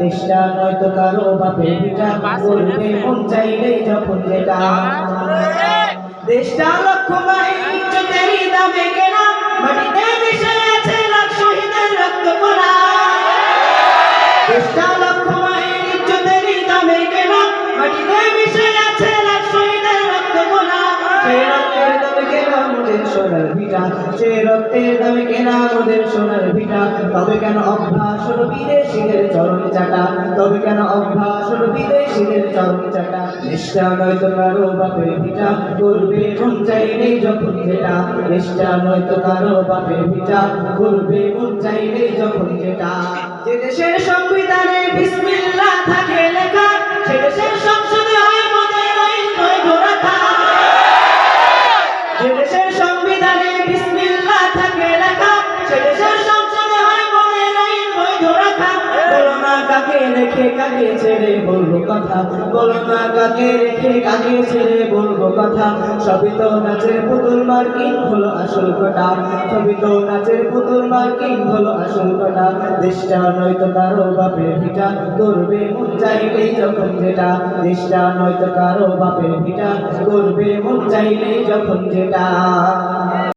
দেশটা নয়তো কারও বাপের ভিটা করবে মন চাইলে যখন যেটা দেশটা লক্ষ মাইল দামে কেনা মাটিতে মিশে আছে লাখ শহীদের রক্ত কণা দেশটা লক্ষ মাইল ইজ্জতেরই দামে কেনা মাটিতে মিশে আছে লাখ শহীদের রক্ত কণা সেই রক্তের দামে কেনা মোদের সোনার ভিটা। সেই রক্তের দামে কেনা মোদের সোনার ভিটা তবে কেন অভ্যাস বিদেশিদের চরণ চাটা? তবে কেন অভ্যাস বিদেশিদের চরণ চাটা? নিষ্ঠা নয়তো কারও বাপের ভিটা, করবে মন চাইলেই যখন যেটা। নিষ্ঠা নয়তো কারও বাপের ভিটা, করবে মন চাইলেই যখন যেটা। যে দেশের সংবিধানে বিসমিল্লাহ থাকে লেখা, সে দেশের সংসদে হয় মোদের আইন বৈধ রাখা যে দেশের সংবিধানে বিসমিল্লাহ কাকে রেখে কাকে বলব কথা? বলো কাকে বলব কথা? সবই তো নাচের পুতুল মার্কিং হলো আসল কথা সবই তো নাচের পুতুল মার্কিং হলো আসল কথা দেশটা নয়তো কারও বাপের ভিটা, করবে মন চাইলেই যখন যেটা। দেশটা নয়তো কারও বাপের ভিটা, করবে মন চাইলেই যখন যেটা।